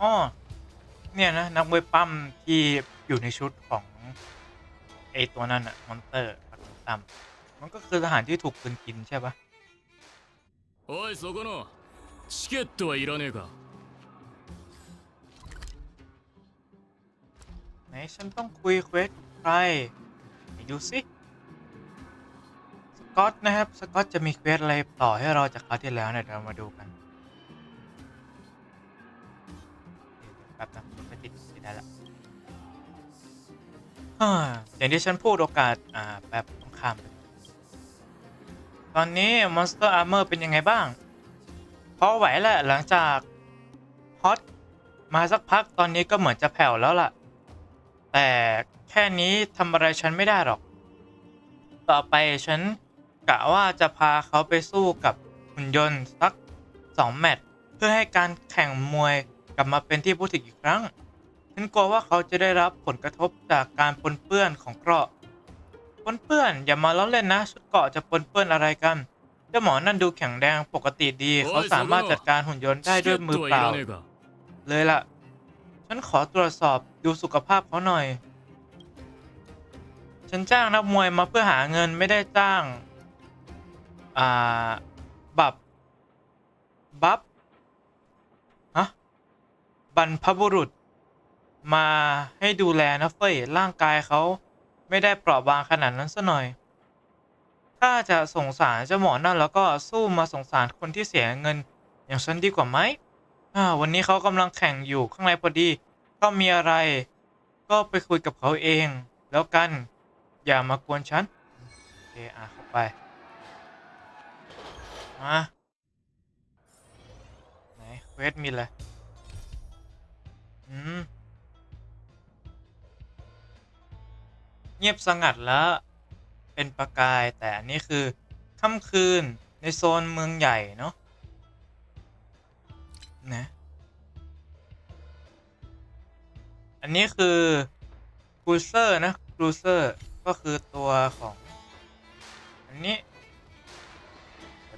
อ้อเนี่ยนะ นักมวยปั้มที่อยู่ในชุดของไอตัวนั้นอะมอนเตอร์ปักตั้มมันก็คือทหารที่ถูกปืนกินใช่ปะ おいそこのチケットはいらねえか ไหนฉันต้องคุยเควสกับใครไหนดูสิสกอตนะครับ สกอตจะมีเควสอะไรต่อให้เราจากคราวที่แล้วเนี่ยเดี๋ยวเรามาดูกัน อย่างที่ฉันพูดโอกาส อ่าแบบต้องข้ามตอนนี้ Monster Armor เป็นยังไงบ้าง พอไหวแหละหลังจากฮอตมาสักพักตอนนี้ก็เหมือนจะแผ่วแล้วล่ะ แต่แค่นี้ทำอะไรฉันไม่ได้หรอก ต่อไปฉันกะว่าจะพาเขาไปสู้กับหุ่นยนต์สักสองแมตช์เพื่อให้การแข่งมวยกลับมาเป็นที่พูดถึงอีกครั้ง ฉันกลัวว่าเขาจะได้รับผลกระทบจากการปนเปื้อนของเกราะปนเปื้อนอย่ามาล้อเล่นนะชุดเกราะจะปนเปื้อนอะไรกันเจ้าหมอนั่นดูแข็งแรงปกติดี เขาสามารถจัดการหุ่นยนต์ได้ด้วยมือเปล่า เลยล่ะ ฉันขอตรวจสอบดูสุขภาพเขาหน่อย ฉันจ้างนักมวยมาเพื่อหาเงินไม่ได้จ้าง อ่า บับ บับ ฮะ บรรพบุรุษ มาให้ดูแลนะเฟยร่างกายเขาไม่ได้เปราะบางขนาดนั้นซะหน่อย ถ้าจะสงสารเจ้าหมอนั่นแล้วก็สู้มาสงสารคนที่เสียเงิน อย่างฉันดีกว่าไหมวันนี้เขากำลังแข่งอยู่ข้างในพอดี ก็มีอะไร ก็ไปคุยกับเขาเอง แล้วกัน อย่ามากวนฉันโอเคอะเข้าไปมาไหนเวสมีอะไรอืม งียบสงัดแล้วเป็นประกาย แต่อันนี้คือค่ำคืนในโซนเมืองใหญ่เนาะนะอันนี้คือครูเซอร์นะครูเซอร์ก็คือตัวของ อันนี้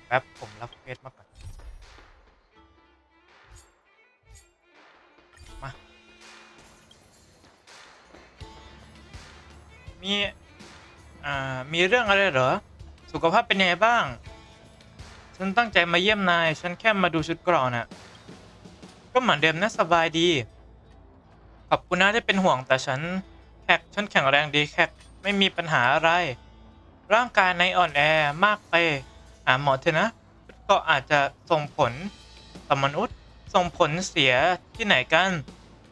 แป๊บผมรับเฟซมาก่อน มีอ่ามีเรื่องอะไรเหรอ สุขภาพเป็นยังไงบ้าง ฉันตั้งใจมาเยี่ยมนาย ฉันแค่มาดูชุดเกรอนน่ะ ก็เหมือนเดิมนะสบายดี ขอบคุณนะที่เป็นห่วงแต่ฉันแขกฉันแข็งแรงดีแขกไม่มีปัญหาอะไร ร่างกายในอ่อนแอมากไปหาหมอเถอะนะ ก็อาจจะส่งผลต่อมนุษย์ส่งผลเสียที่ไหนกัน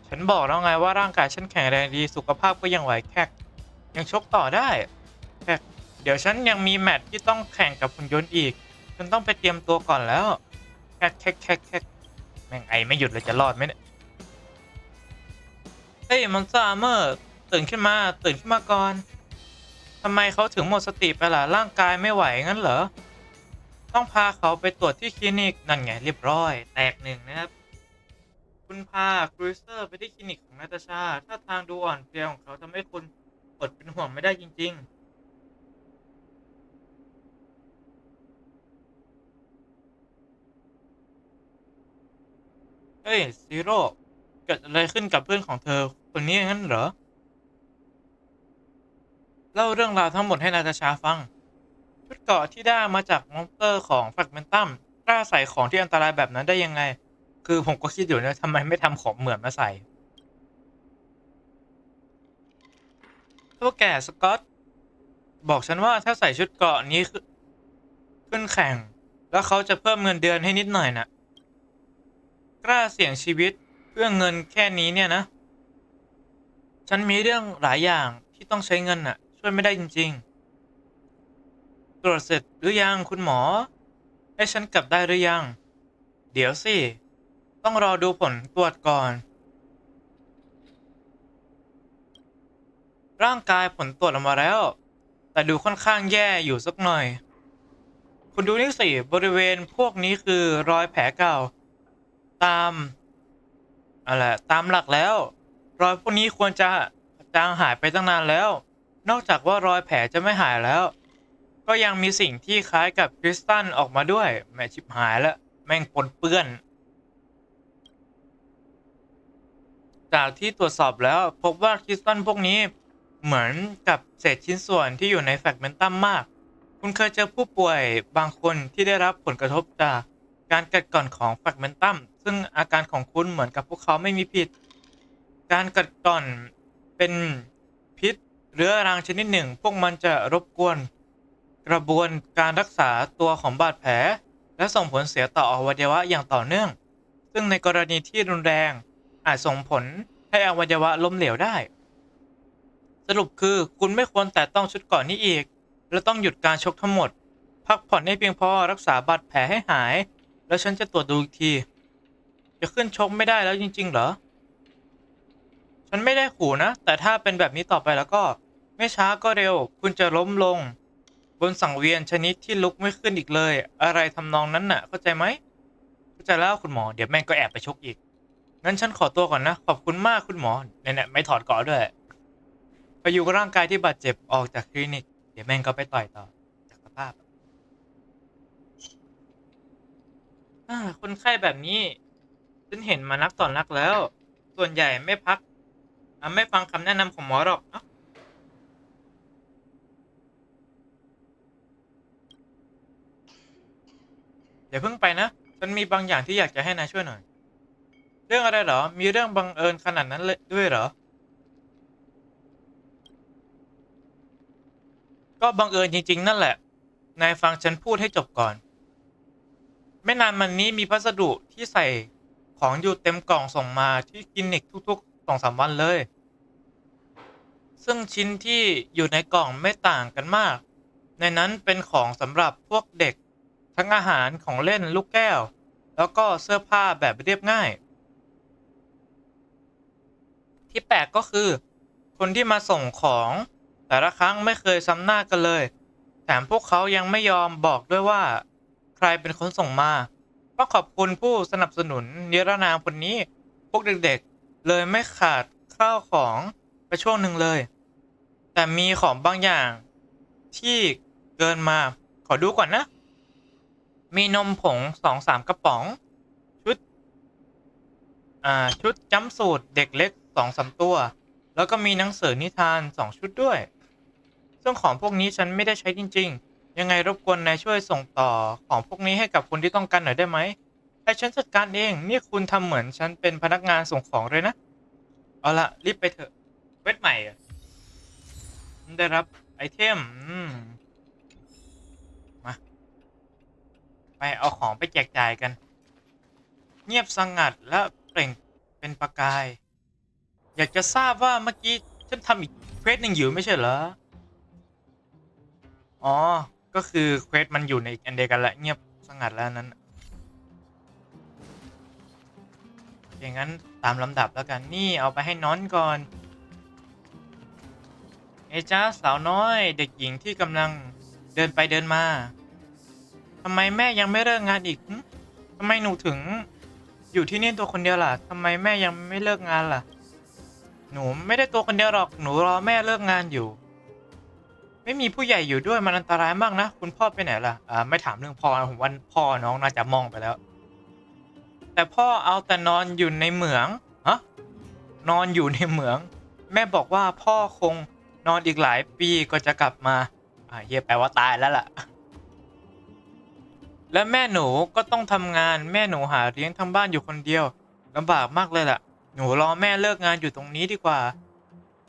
ฉันบอกแล้วไงว่าร่างกายฉันแข็งแรงดีสุขภาพก็ยังไหวแขก ยังชกต่อได้แขกเดี๋ยวฉันยังมีแมตช์ที่ต้องแข่งกับหุ่นยนต์อีก ฉันต้องไปเตรียมตัวก่อนแล้วแขกแขกแขกแขกแม่งไอไม่หยุดเลยจะรอดไหมเนี่ยเฮ้ยมอนสเตอร์อาร์เมอร์ตื่นขึ้นมาตื่นขึ้นมาก่อนทำไมเขาถึงหมดสติไปล่ะร่างกายไม่ไหวงั้นเหรอ ต้องพาเขาไปตรวจที่คลินิกนั่นไงเรียบร้อย แตกหนึ่งนะครับ คุณพาครูเซอร์ไปที่คลินิกของนาตาชา ถ้าทางดูอ่อนเพลียของเขาทำให้คุณ อดเป็นห่วงไม่ได้จริง ๆเฮ้ยซีโร่เกิดอะไรขึ้นกับเพื่อนของเธอคนนี้งั้นเหรอ เล่าเรื่องราวทั้งหมดให้นาตาชาฟัง ชุดเกราะที่ได้มาจากมอนสเตอร์ของแฟกเมนตัมกล้าใส่ของที่อันตรายแบบนั้นได้ยังไง คือผมก็คิดอยู่นะทำไมไม่ทำของเหมือนมาใส่ พวกแกสกอต บอกฉันว่าถ้าใส่ชุดเกราะนี้ขึ้นขึ้นแข่ง แล้วเขาจะเพิ่มเงินเดือนให้นิดหน่อยน่ะ กล้าเสี่ยงชีวิตเพื่อเงินแค่นี้เนี่ยนะ ฉันมีเรื่องหลายอย่างที่ต้องใช้เงินน่ะ ช่วยไม่ได้จริง ๆ ตรวจเสร็จหรือยังคุณหมอ ให้ฉันกลับได้หรือยัง เดี๋ยวสิ ต้องรอดูผลตรวจก่อน ร่างกายผลตรวจออกมาแล้ว แต่ดูค่อนข้างแย่อยู่สักหน่อย คุณดูนี่สิบริเวณพวกนี้คือรอยแผลเก่า ตามอะไรตามหลักแล้ว รอยพวกนี้ควรจะจางหายไปตั้งนานแล้ว นอกจากว่ารอยแผลจะไม่หายแล้ว ก็ยังมีสิ่งที่คล้ายกับคริสตัลออกมาด้วยแม่ชิบหายแล้วแม่งปนเปื้อน จากที่ตรวจสอบแล้ว พบว่าคริสตัลพวกนี้ เหมือนกับเศษชิ้นส่วนที่อยู่ในแฟกเมนตัมมาก คุณเคยเจอผู้ป่วยบางคนที่ได้รับผลกระทบจากการกัดกร่อนของแฟกเมนตัม ซึ่งอาการของคุณเหมือนกับพวกเขาไม่มีผิด การกัดกร่อนเป็นพิษเรื้อรังชนิดหนึ่ง พวกมันจะรบกวน กระบวนการรักษาตัวของบาดแผล และส่งผลเสียต่ออวัยวะอย่างต่อเนื่อง ซึ่งในกรณีที่รุนแรงอาจส่งผลให้อวัยวะล้มเหลวได้ สรุปคือคุณไม่ควรแตะต้องชุดก่อนนี้อีก และต้องหยุดการชกทั้งหมด พักผ่อนให้เพียงพอรักษาบาดแผลให้หาย แล้วฉันจะตรวจดูอีกที จะขึ้นชกไม่ได้แล้วจริง ๆ เหรอ ฉันไม่ได้ขู่นะ แต่ถ้าเป็นแบบนี้ต่อไปแล้วก็ ไม่ช้าก็เร็ว คุณจะล้มลง บนสังเวียนชนิดที่ลุกไม่ขึ้นอีกเลย อะไรทำนองนั้นน่ะ เข้าใจไหมเข้าใจแล้วคุณหมอเดี๋ยวแม่งก็แอบไปชกอีกงั้นฉันขอตัวก่อนนะ ขอบคุณมากคุณหมอเนี่ยไม่ถอดเกราะด้วย ไปอยู่กับร่างกายที่บาดเจ็บออกจากคลินิก เดี๋ยวแม่งก็ไปต่อยต่อ จากสภาพอ่าคนไข้แบบนี้ฉันเห็นมานักต่อนนักแล้ว ส่วนใหญ่ไม่พักอะไม่ฟังคำแนะนำของหมอหรอกเอ้าอย่าเพิ่งไปนะฉันมีบางอย่างที่อยากจะให้นายช่วยหน่อย เรื่องอะไรเหรอ มีเรื่องบังเอิญขนาดนั้นเลยด้วยเหรอ ก็บังเอิญจริง ๆ นั่นแหละ นายฟังฉันพูดให้จบก่อน ไม่นานมันนี้มีพัสดุที่ใส่ของอยู่เต็มกล่องส่งมาที่คลินิกทุกๆสองสามวันเลย ซึ่งชิ้นที่อยู่ในกล่องไม่ต่างกันมาก ในนั้นเป็นของสำหรับพวกเด็ก ทั้งอาหารของเล่นลูกแก้ว แล้วก็เสื้อผ้าแบบเรียบง่าย ที่แปลกก็คือ คนที่มาส่งของ แต่ละครั้งไม่เคยซ้ำหน้ากันเลย แถมพวกเขายังไม่ยอมบอกด้วยว่า ใครเป็นคนส่งมาต้องขอบคุณผู้สนับสนุนนิรนามคนนี้ พวกเด็กๆ เลยไม่ขาดข้าวของไปช่วงหนึ่งเลย แต่มีของบางอย่าง ที่เกินมา ขอดูก่อนนะ มีนมผงสองสามกระป๋อง ชุด อ่า ชุดจัมป์สูตรเด็กเล็กสองสามตัว แล้วก็มีหนังสือนิทานสองชุดด้วย ซึ่งของพวกนี้ฉันไม่ได้ใช้จริง ๆ ยังไงรบกวนนายช่วยส่งต่อของพวกนี้ให้กับคนที่ต้องการหน่อยได้ไหมให้ฉันจัดการเอง นี่คุณทำเหมือนฉันเป็นพนักงานส่งของเลยนะ เอาละรีบไปเถอะ เวทใหม่ได้รับไอเทมมมาไปเอาของไปแจกจ่ายกัน เงียบสงัดและเปล่งเป็นประกาย อยากจะทราบว่าเมื่อกี้ฉันทำอีกเควสหนึ่งอยู่ไม่ใช่เหรอ อ๋อ ก็คือเควสมันอยู่ในอีกอันเดียวกันแหละเงียบสงัดแล้วนั้น อย่างนั้นตามลำดับแล้วกันนี่เอาไปให้น้อนก่อนเอจ้าสาวน้อย เด็กหญิงที่กำลังเดินไปเดินมาทำไมแม่ยังไม่เลิกงานอีกทำไมหนูถึงอยู่ที่นี่ตัวคนเดียวล่ะทำไมแม่ยังไม่เลิกงานล่ะ หนูไม่ได้ตัวคนเดียวหรอกหนูรอแม่เลิกงานอยู่ ไม่มีผู้ใหญ่อยู่ด้วยมันอันตรายมากนะ คุณพ่อไปไหนล่ะอ่าไม่ถามเรื่องพ่อนะผมว่าพ่อน้องน่าจะมองไปแล้ว แต่พ่อเอาแต่นอนอยู่ในเหมืองฮะนอนอยู่ในเหมือง แม่บอกว่าพ่อคงนอนอีกหลายปีก็จะกลับมาอ่าเฮียแปลว่าตายแล้วล่ะ และแม่หนูก็ต้องทำงานแม่หนูหาเลี้ยงทั้งบ้านอยู่คนเดียวลำบากมากเลยล่ะ หนูรอแม่เลิกงานอยู่ตรงนี้ดีกว่า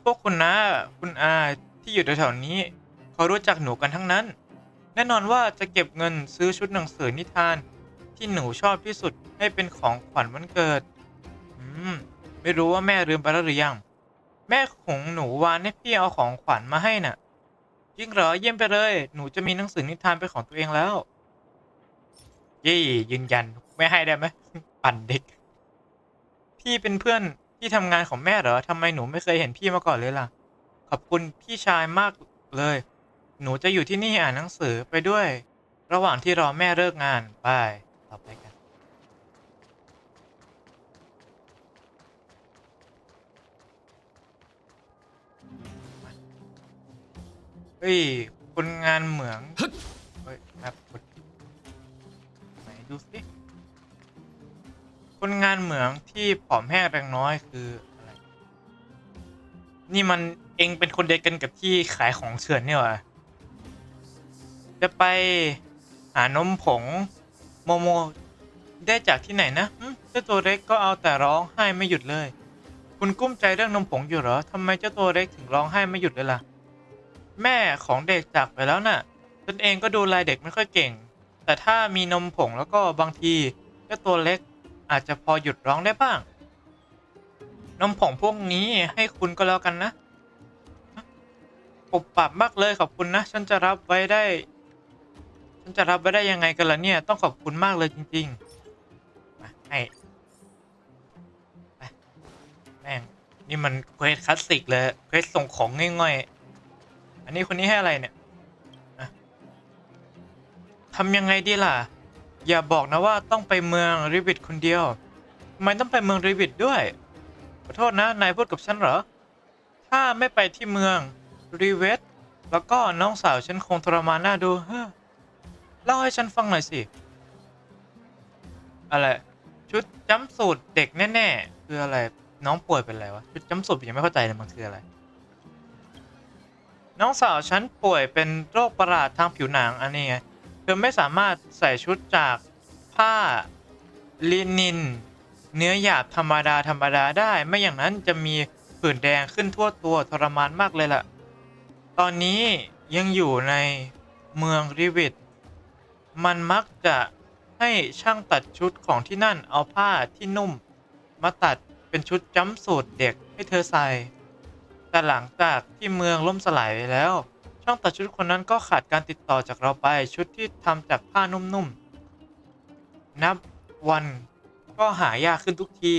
พวกคุณนะคุณอาที่อยู่แถวๆนี้เขารู้จักหนูกันทั้งนั้น แน่นอนว่าจะเก็บเงินซื้อชุดหนังสือนิทาน ที่หนูชอบที่สุดให้เป็นของขวัญวันเกิด อืม ไม่รู้ว่าแม่ลืมไปแล้วหรือยัง แม่ของหนูวานให้พี่เอาของขวัญมาให้น่ะจริงเหรอเยี่ยมไปเลย หนูจะมีหนังสือนิทานเป็นของตัวเองแล้วเย่ยืนยันไม่ให้ได้ไหมปั่นเด็ก พี่เป็นเพื่อนที่ทำงานของแม่เหรอทำไมหนูไม่เคยเห็นพี่มาก่อนเลยล่ะ ขอบคุณพี่ชายมากเลย หนูจะอยู่ที่นี่อ่านหนังสือไปด้วย ระหว่างที่รอแม่เลิกงานไปต่อไปกัน เฮ้ย คนงานเหมืองฮึดเฮ้ยครับกดไหนดูสิ คนงานเหมืองที่ผอมแห้งแรงน้อยคืออะไร นี่มันเองเป็นคนเดียวกันกับที่ขายของเถื่อนเนี่ยวะจะไปหานมผงโมโมได้จากที่ไหนนะเจ้าตัวเล็กก็เอาแต่ร้องไห้ไม่หยุดเลย คุณกุ้มใจเรื่องนมผงอยู่เหรอทำไมเจ้าตัวเล็กถึงร้องไห้ไม่หยุดเลยล่ะ แม่ของเด็กจากไปแล้วน่ะตนเองก็ดูแลเด็กไม่ค่อยเก่ง แต่ถ้ามีนมผงแล้วก็บางทีเจ้าตัวเล็ก อาจจะพอหยุดร้องได้บ้าง นมผงพวกนี้ให้คุณก็แล้วกันนะปบปับมากเลยขอบคุณนะ ฉันจะรับไว้ได้ ฉันจะรับไว้ได้ยังไงกันล่ะเนี่ย ต้องขอบคุณมากเลยจริงๆมาให้ไปแม่งนี่มันเควสคลาสสิกเลยเควสส่งของง่อยๆ อันนี้คนนี้ให้อะไรเนี่ยทำยังไงดีล่ะ อย่าบอกนะว่าต้องไปเมืองริบิทคนเดียวทำไมต้องไปเมืองริบิทด้วย ขอโทษนะ นายพูดกับฉันเหรอ ถ้าไม่ไปที่เมืองรีเวสแล้วก็น้องสาวฉันคงทรมานหน้าดูเฮ้อเล่าให้ฉันฟังหน่อยสิ อะไร ชุดจำสูตรเด็กแน่ๆ คืออะไร น้องป่วยเป็นอะไรวะ ชุดจำสูตรยังไม่เข้าใจเลยมันคืออะไร น้องสาวฉันป่วยเป็นโรคประหลาดทางผิวหนังอันนี้ไง อไม่สามารถใส่ชุดจากผ้าลินิน เนื้อหยาบธรรมดาธรรมดาได้ ไม่อย่างนั้นจะมีผื่นแดงขึ้นทั่วตัวทรมานมากเลยล่ะ ตอนนี้ยังอยู่ในเมืองริวิต มันมักจะให้ช่างตัดชุดของที่นั่นเอาผ้าที่นุ่ม มาตัดเป็นชุดจ้ำสูตรเด็กให้เธอใส่ แต่หลังจากที่เมืองล่มสลายไปแล้ว ช่างตัดชุดคนนั้นก็ขาดการติดต่อจากเราไป ชุดที่ทำจากผ้านุ่มๆ นับวันก็หายากขึ้นทุกที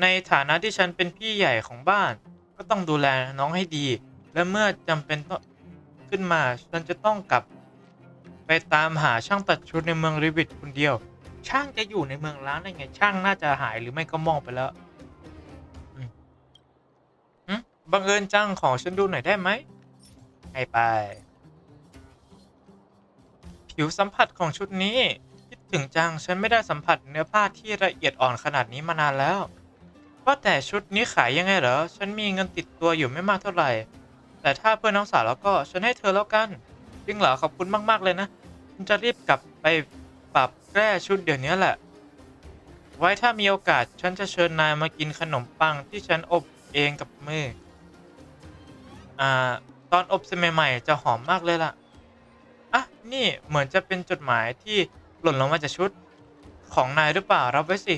ในฐานะที่ฉันเป็นพี่ใหญ่ของบ้าน ก็ต้องดูแลน้องให้ดี และเมื่อจำเป็นต้องขึ้นมา ฉันจะต้องกลับ ไปตามหาช่างตัดชุดในเมืองริบิทคนเดียว ช่างจะอยู่ในเมืองล้างได้ไง ช่างน่าจะหายหรือไม่ก็มองไปแล้วอืมบังเอิญจังของฉันดูหน่อยได้ไหม ให้ไป ผิวสัมผัสของชุดนี้ คิดถึงจังฉันไม่ได้สัมผัสเนื้อผ้าที่ละเอียดอ่อนขนาดนี้มานานแล้วว่าแต่ชุดนี้ขายยังไงเหรอ ฉันมีเงินติดตัวอยู่ไม่มากเท่าไหร่ แต่ถ้าเพื่อนน้องสาวแล้วก็ฉันให้เธอแล้วกันจริงเหรอขอบคุณมากๆเลยนะฉันจะรีบกลับไปปรับแก้ชุดเดี๋ยวนี้แหละ ไว้ถ้ามีโอกาสฉันจะเชิญนายมากินขนมปังที่ฉันอบเองกับมือ อ่า ตอนอบเสร็จใหม่ๆจะหอมมากเลยล่ะ อะ นี่เหมือนจะเป็นจดหมายที่หล่นลงมาจากชุดของนายหรือเปล่ารับไว้สิ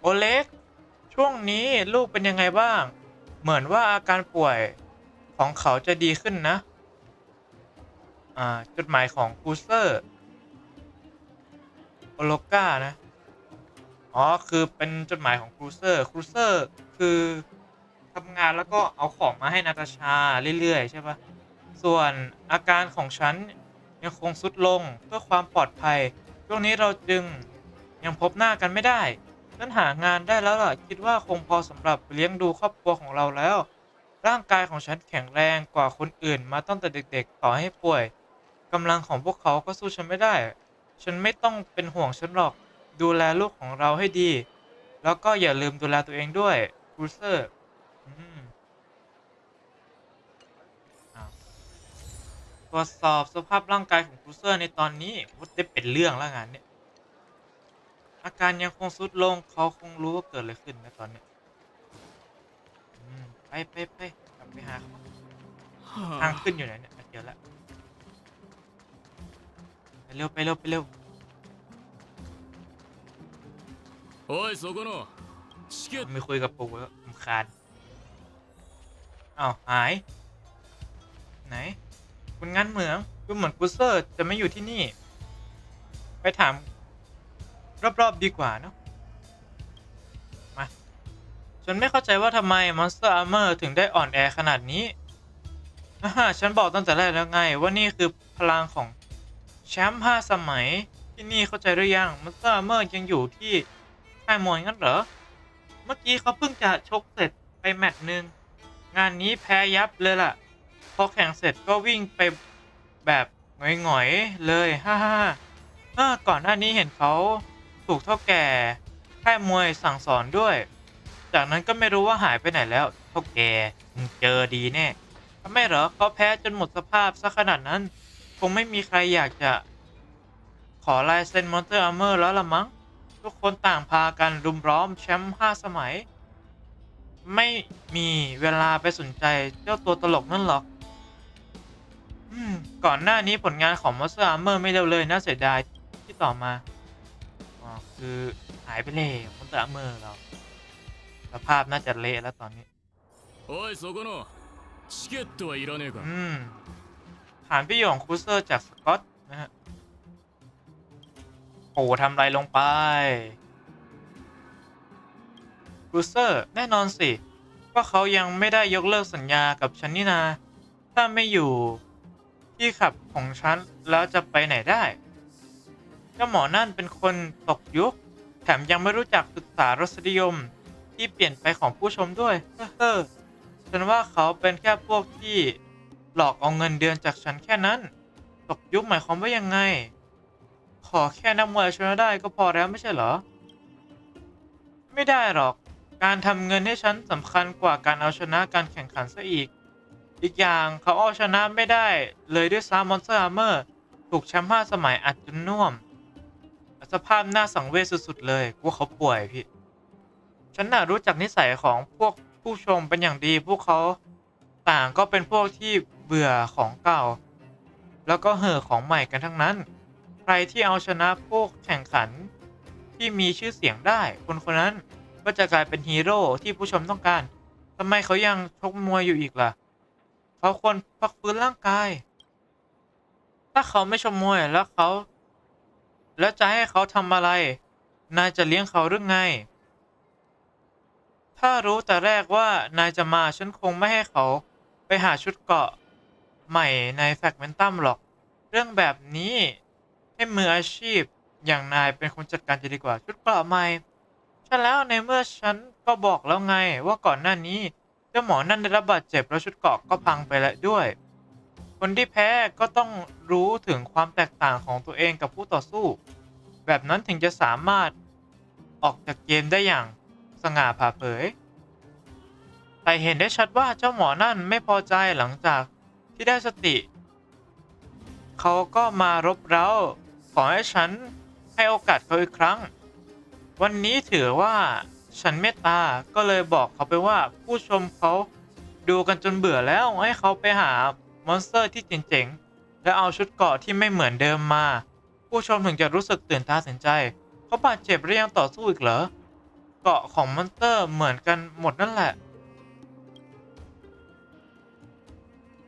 โอเล็ก ช่วงนี้ลูกเป็นยังไงบ้าง เหมือนว่าอาการป่วยของเขาจะดีขึ้นนะ อ่า จดหมายของครูเซอร์โอโลกานะ อ๋อ คือเป็นจดหมายของครูเซอร์ ครูเซอร์ คือ ทำงานแล้วก็เอาของมาให้นาตาชาเรื่อย ๆ ใช่ปะส่วนอาการของฉันยังคงสุดลงเพื่อความปลอดภัย ช่วงนี้เราจึงยังพบหน้ากันไม่ได้ ฉันหางานได้แล้วล่ะ คิดว่าคงพอสำหรับเลี้ยงดูครอบครัวของเราแล้ว ร่างกายของฉันแข็งแรงกว่าคนอื่นมาตั้งแต่เด็ก ๆ ต่อให้ป่วยกำลังของพวกเขาก็สู้ฉันไม่ได้ ฉันไม่ต้องเป็นห่วงฉันหรอก ดูแลลูกของเราให้ดี แล้วก็อย่าลืมดูแลตัวเองด้วยครูเซอร์ ตรวจสอบสภาพร่างกายของครูเซอร์ในตอนนี้วุฒได้เป็นเรื่องแล้วงานเนี่ยอาการยังคงซุดลงเขาคงรู้ว่าเกิดอะไรขึ้นในตอนนี้ไปไปไปกลับไปหาเขาทางขึ้นอยู่ไหนเนี่ยเดี๋ยวละไปเร็วไปเร็วไปเร็วโอ้ยโซกโนะชิไม่คุยกับปู่แล้วผมคานอ้าวหาย ไหน คุณงั้นเหมืองดูเหมือนกูเซอร์จะไม่อยู่ที่นี่ ไปถาม รอบๆดีกว่าเนาะมาฉันไม่เข้าใจว่าทำไม Monster Armor ถึงได้อ่อนแอขนาดนี้อ่าฉันบอกตั้งแต่แรกแล้วไง ว่านี่คือพลังของแชมป์ห้าสมัยที่นี่เข้าใจหรือยัง Monster Armor ยังอยู่ที่ค่ายมวยงั้นเหรอ เมื่อกี้เขาเพิ่งจะชกเสร็จไปแมตช์หนึ่งงานนี้แพ้ยับเลยล่ะ พอแข่งเสร็จก็วิ่งไปแบบหงอยๆเลยฮ่าฮ่าก่อนหน้านี้เห็นเขาถูกเท่าแก่ค่ายมวยสั่งสอนด้วย จากนั้นก็ไม่รู้ว่าหายไปไหนแล้วเท่าแกมึงเจอดีแน่ทำไมเหรอเขาแพ้จนหมดสภาพซะขนาดนั้น คงไม่มีใครอยากจะ ขอลายเซ็นมอนเตอร์อาร์เมอร์แล้วละมั้ง ทุกคนต่างพากันรุมร้อมแชมป์ห้าสมัย ไม่มีเวลาไปสนใจเจ้าตัวตลกนั่นหรอก อืม ก่อนหน้านี้ผลงานของ Monster Armor ไม่เร็วเลยน่าเสียดายที่ต่อมา อ๋อ คือหายไปเลย Monster Armor เรา สภาพน่าจะเละแล้วตอนนี้ おいそこのチケットはいらねえか อืมฐานประโยชน์ของครูเซอร์จากสกอตนะฮะ โอ้ทำอะไรลงไปครูเซอร์แน่นอนสิว่าเขายังไม่ได้ยกเลิกสัญญากับฉันนี่นา ถ้าไม่อยู่ ที่ขับของฉันแล้วจะไปไหนได้ เจ้าหมอนั่นเป็นคนตกยุค แถมยังไม่รู้จักศึกษารสนิยมที่เปลี่ยนไปของผู้ชมด้วย เฮ้อฉันว่าเขาเป็นแค่พวกที่หลอกเอาเงินเดือนจากฉันแค่นั้น ตกยุคหมายความว่ายังไง ขอแค่นักมวยชนะได้ก็พอแล้วไม่ใช่เหรอ ไม่ได้หรอก การทำเงินให้ฉันสำคัญกว่าการเอาชนะการแข่งขันซะอีก อีกอย่างเขาเอาชนะไม่ได้เลยด้วยซ้ำมอนสเตอร์อาร์เมอร์ถูกแชมป์ห้าสมัยอัดจนน่วม สภาพหน่าสังเวชสุดๆ เลยว่าเขาป่วยพี่ ฉันน่ะรู้จักนิสัยของพวกผู้ชมเป็นอย่างดี พวกเขาต่างก็เป็นพวกที่เบื่อของเก่า แล้วก็เห่อของใหม่กันทั้งนั้น ใครที่เอาชนะพวกแข่งขันที่มีชื่อเสียงได้ คนคนนั้นก็จะกลายเป็นฮีโร่ที่ผู้ชมต้องการทำไมเขายังชกมวยอยู่อีกล่ะ เขาควรพักฟื้นร่างกาย ถ้าเขาไม่ชมมวยแล้วเขา แล้วจะให้เขาทำอะไร นายจะเลี้ยงเขาหรือไง ถ้ารู้แต่แรกว่านายจะมาฉันคงไม่ให้เขาไปหาชุดเกาะใหม่ในแฟกเมนตัมหรอก เรื่องแบบนี้ให้มืออาชีพอย่างนายเป็นคนจัดการจะดีกว่าชุดเกราะใหม่ใช่แล้วในเมื่อฉันก็บอกแล้วไงว่าก่อนหน้านี้ เจ้าหมอนั่นได้รับบาดเจ็บแล้วชุดเกราะก็พังไปแล้วด้วย คนที่แพ้ก็ต้องรู้ถึงความแตกต่างของตัวเองกับผู้ต่อสู้ แบบนั้นถึงจะสามารถออกจากเกมได้อย่างสง่าผ่าเผย แต่เห็นได้ชัดว่าเจ้าหมอนั่นไม่พอใจหลังจากที่ได้สติ เขาก็มารบเร้า ขอให้ฉันให้โอกาสเขาอีกครั้ง วันนี้ถือว่า ฉันเมตตาก็เลยบอกเขาไปว่าผู้ชมเขาดูกันจนเบื่อแล้วให้เขาไปหามอนสเตอร์ที่เจ๋งๆ และเอาชุดเกาะที่ไม่เหมือนเดิมมา ผู้ชมถึงจะรู้สึกตื่นตาตื่นใจ เขาบาดเจ็บหรือยังต่อสู้อีกเหรอ เกาะของมอนสเตอร์เหมือนกันหมดนั่นแหละ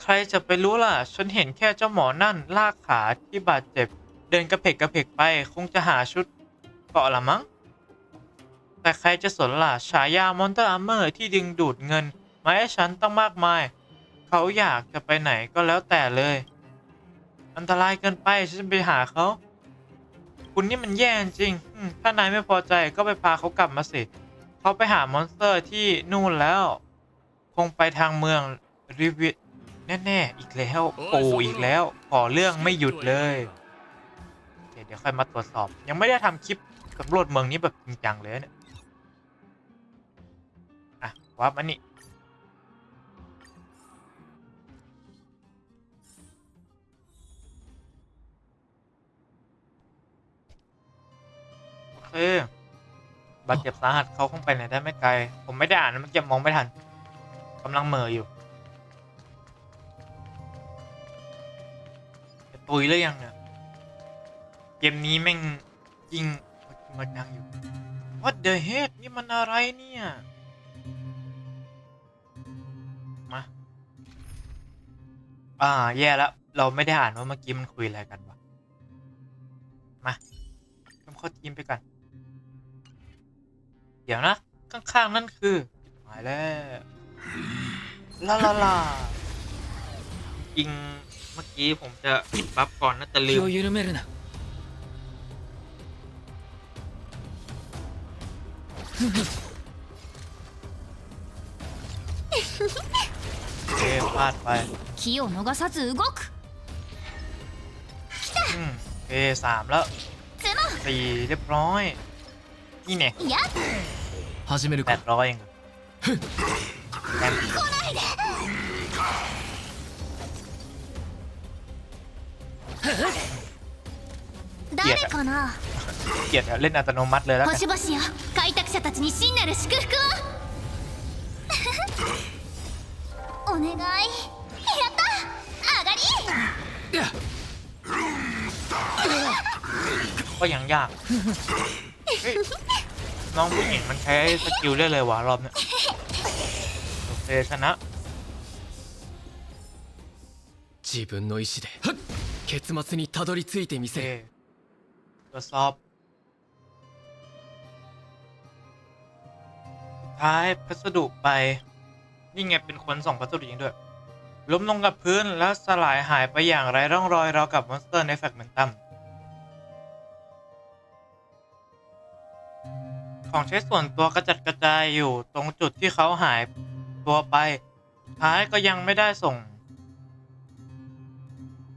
ใครจะไปรู้ล่ะ ฉันเห็นแค่เจ้าหมอนั่นลากขาที่บาดเจ็บ เดินกระเพกกระเพกไปคงจะหาชุดเกาะละมั้ง แต่ใครจะสนล่ะฉายามอนเตอร์อาร์เมอร์ที่ดึงดูดเงินมาให้ฉันตั้งมากมาย เขาอยากจะไปไหนก็แล้วแต่เลย อันตรายเกินไปฉันจะไปหาเขา คุณนี่มันแย่จริงอืมถ้านายไม่พอใจก็ไปพาเขากลับมาสิ เขาไปหามอนสเตอร์ที่นู่นแล้ว คงไปทางเมืองริวิตแน่ๆอีกแล้วโอ้อีกแล้วขอเรื่องไม่หยุดเลยโอเคเดี๋ยวค่อยมาตรวจสอบ ยังไม่ได้ทำคลิปสำรวจเมืองนี้แบบจริงจังเลยเนี่ยอะ วับมันนี่โอเคบาดเจ็บสาหัสเขาคงไปไหนได้ไม่ไกล ผมไม่ได้อ่านนะเมื่อกี้มองไม่ทันกำลังเหม่ออยู่จะตุยหรือยังเนี่ยเกมนี้แม่งยิงมันดังอยู่ What the heck นี่มันอะไรเนี่ย อ่า แย่แล้ว เราไม่ได้อ่านว่าเมื่อกี้มันคุยอะไรกันวะ มาทำข้อทีมไปกัน เดี๋ยวนะ ข้าง ๆ นั่นคือหมายแล้วลาลาลาจริงเมื่อกี้ผมจะบัฟก่อนนะแต่ลืม เคพลาดไป 気を逃さず動く อืมโอเคสามแล้ว つま สี่เรียบร้อย นี่เนี่ย やっ始める แป か ดร้อยเองเหรอ 誰かな เกลียดอะเล่นอัตโนมัติเลยแล้วกัน 星々よ開拓者たちに真なる祝福を お願いやった上がり ก็ยังยากเฮ้ยน้องผู้หญิงมันใช้สกิลได้เลยว่ะรอบเนี้ยโอเคชนะ 自分の意志で結末にたどり着いてみ โอเค せる ตรวจสอบสุดท้ายพัสดุไป นี่ไงเป็นคนส่งพัสดุจริงด้วยล้มลงกับพื้นแล้วสลายหายไปอย่างไร้ร่องรอยเรากับมอนสเตอร์ในแฟกเมนตัมของใช้ส่วนตัวกระจัดกระจายอยู่ตรงจุดที่เขาหายตัวไป ท้ายก็ยังไม่ได้ส่ง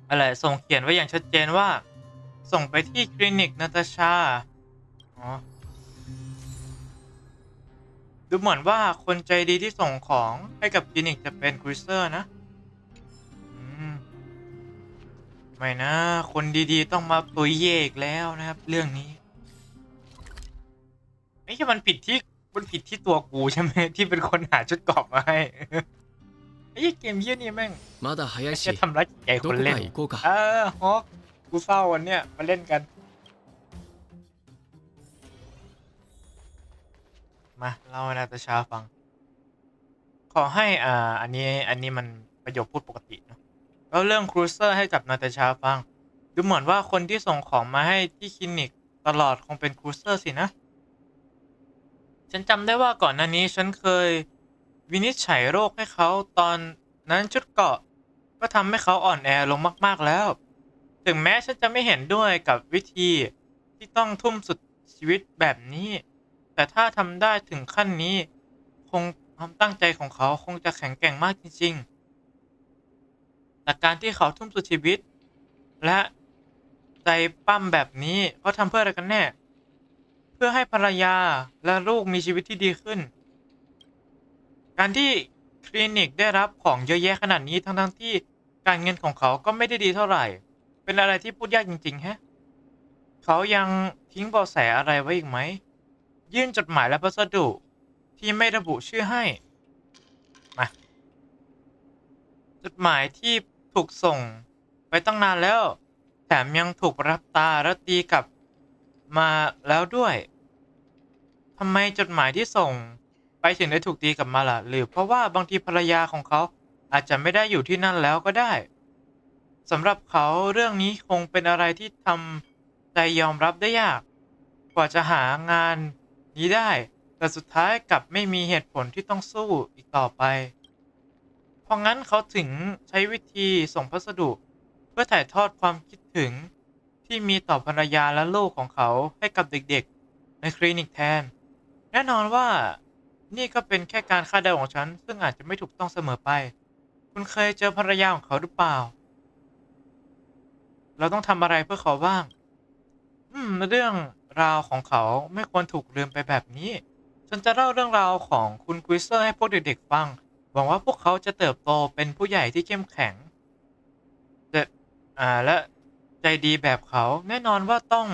อะไร ส่งเขียนไว้อย่างชัดเจนว่า ส่งไปที่คลินิกนาตาชา อ๋อ ดูเหมือนว่าคนใจดีที่ส่งของให้กับคลินิกจะเป็นครูเซอร์นะไม่นะ คนดีๆ ต้องมาตุยเยกแล้วนะครับ เรื่องนี้ไม่ใช่มันผิดที่มันผิดที่ตัวกูใช่ไหมที่เป็นคนหาชุดกรอบมาให้ไอ้เกมเยี่ยนี่แม่งจะทำร้ายใจคนเล่นเออฮอกกูเศร้าวันเนี้ยมาเล่นกัน มาเล่าให้นาตาชาฟัง ขอให้อ่า อันนี้อันนี้มันประโยคพูดปกติเนอะแล้วเรื่องครูเซอร์ให้กับนาตาชาฟัง ดูเหมือนว่าคนที่ส่งของมาให้ที่คลินิกตลอดคงเป็นครูเซอร์สินะ ฉันจำได้ว่าก่อนหน้านี้ฉันเคยวินิจฉัยโรคให้เขาตอนนั้นชุดเกาะ ก็ทำให้เขาอ่อนแอลงมาก ๆแล้ว ถึงแม้ฉันจะไม่เห็นด้วยกับวิธีที่ต้องทุ่มสุดชีวิตแบบนี้ แต่ถ้าทำได้ถึงขั้นนี้ คงความตั้งใจของเขาคงจะแข็งแกร่งมากจริงๆ แต่การที่เขาทุ่มสุดชีวิต และใจปั้มแบบนี้เขาทำเพื่ออะไรกันแน่ เพื่อให้ภรรยาและลูกมีชีวิตที่ดีขึ้น การที่คลินิกได้รับของเยอะแยะขนาดนี้ทั้งๆที่การเงินของเขาก็ไม่ได้ดีเท่าไหร่ เป็นอะไรที่พูดยากจริงๆ ฮะ เขายังทิ้งเบาะแสอะไรไว้อีกไหม ยื่นจดหมายและพัสดุ ที่ไม่ระบุชื่อให้ มา จดหมายที่ถูกส่งไปตั้งนานแล้ว แถมยังถูกรับตาและตีกลับมาแล้วด้วยทำไมจดหมายที่ส่งไปถึงได้ถูกตีกลับมาล่ะ หรือเพราะว่าบางทีภรรยาของเขาอาจจะไม่ได้อยู่ที่นั่นแล้วก็ได้สำหรับเขาเรื่องนี้คงเป็นอะไรที่ทำใจยอมรับได้ยาก กว่าจะหางาน นี้ได้ แต่สุดท้ายกลับไม่มีเหตุผลที่ต้องสู้อีกต่อไป เพราะงั้นเขาถึงใช้วิธีส่งพัสดุ เพื่อถ่ายทอดความคิดถึงที่มีต่อภรรยาและลูกของเขาให้กับเด็กๆ ในคลินิกแทน แน่นอนว่านี่ก็เป็นแค่การคาดเดาของฉัน ซึ่งอาจจะไม่ถูกต้องเสมอไป คุณเคยเจอภรรยาของเขาหรือเปล่า เราต้องทำอะไรเพื่อเขาบ้าง อืม เรื่อง ราวของเขาไม่ควรถูกลืมไปแบบนี้ ฉันจะเล่าเรื่องราวของคุณควิสเซอร์ให้พวกเด็กๆฟัง หวังว่าพวกเขาจะเติบโตเป็นผู้ใหญ่ที่เข้มแข็งแต่อ่าและใจดีแบบเขาแน่นอนว่าต้อง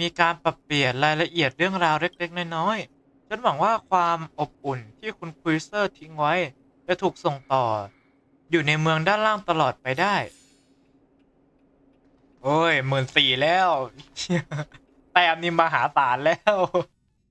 มีการปรับเปลี่ยนรายละเอียดเรื่องราวเล็กๆน้อยๆ ฉันหวังว่าความอบอุ่นที่คุณควิสเซอร์ทิ้งไว้ จะถูกส่งต่อ อยู่ในเมืองด้านล่างตลอดไปได้ โอ้ยหมื่นสี่แล้ว แต้มนี่มหาศาลแล้ว